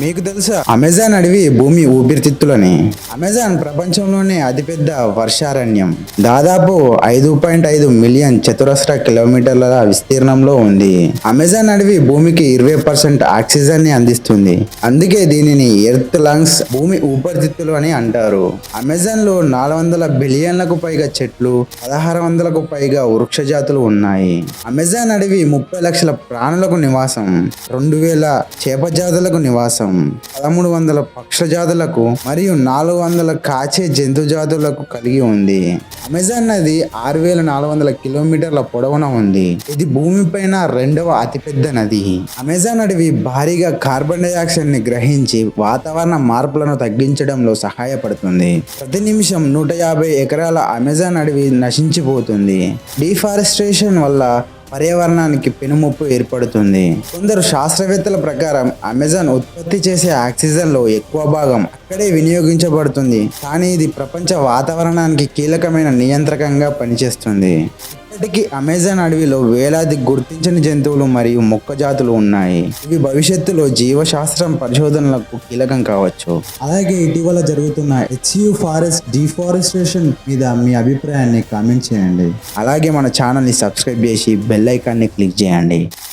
మీకు తెలుసా? అమెజాన్ అడవి భూమి ఊపిరితిత్తులని. అమెజాన్ ప్రపంచంలోనే అతిపెద్ద వర్షారణ్యం. దాదాపు ఐదు పాయింట్ ఐదు మిలియన్ చతురస్ర కిలోమీటర్ల విస్తీర్ణంలో ఉంది. అమెజాన్ అడవి భూమికి ఇరవై పర్సెంట్ ఆక్సిజన్ని అందిస్తుంది. అందుకే దీనిని ఎర్త్ లంగ్స్ భూమి ఊపిరితిత్తులు అని అంటారు. అమెజాన్లో నాలుగు వందల బిలియన్లకు పైగా చెట్లు పదహారు వందలకు పైగా వృక్ష జాతులు ఉన్నాయి. అమెజాన్ అడవి ముప్పై లక్షల ప్రాణులకు నివాసం రెండు వేల చేప జాతులకు నివాసం పదమూడు వందల పక్ష జాతులకు మరియు నాలుగు వందల కాచే జంతు జాతులకు కలిగి ఉంది. అమెజాన్ నది ఆరు వేల నాలుగు వందల కిలోమీటర్ల పొడవున ఉంది. ఇది భూమిపైన రెండవ అతిపెద్ద నది. అమెజాన్ అడవి భారీగా కార్బన్ డైఆక్సైడ్ని గ్రహించి వాతావరణ మార్పులను తగ్గించడంలో సహాయపడుతుంది. ప్రతి నిమిషం నూట యాభై ఎకరాల అమెజాన్ అడవి నశించిపోతుంది. డిఫారెస్టేషన్ వల్ల పర్యావరణానికి పెనుముప్పు ఏర్పడుతుంది. కొందరు శాస్త్రవేత్తల ప్రకారం అమెజాన్ ఉత్పత్తి చేసే ఆక్సిజన్లో ఎక్కువ భాగం అక్కడే వినియోగించబడుతుంది. కానీ ఇది ప్రపంచ వాతావరణానికి కీలకమైన నియంత్రకంగా పనిచేస్తుంది. ఇప్పటికీ అమెజాన్ అడవిలో వేలాది గుర్తించని జంతువులు మరియు మొక్క జాతులు ఉన్నాయి. ఇవి భవిష్యత్తులో జీవశాస్త్రం పరిశోధనలకు కీలకం కావచ్చు. అలాగే ఇటీవల జరుగుతున్న హెచ్యు ఫారెస్ట్ డిఫారెస్టేషన్ మీద మీ అభిప్రాయాన్ని కామెంట్ చేయండి. అలాగే మన ఛానల్ని సబ్స్క్రైబ్ చేసి బెల్ ఐకాన్ని క్లిక్ చేయండి.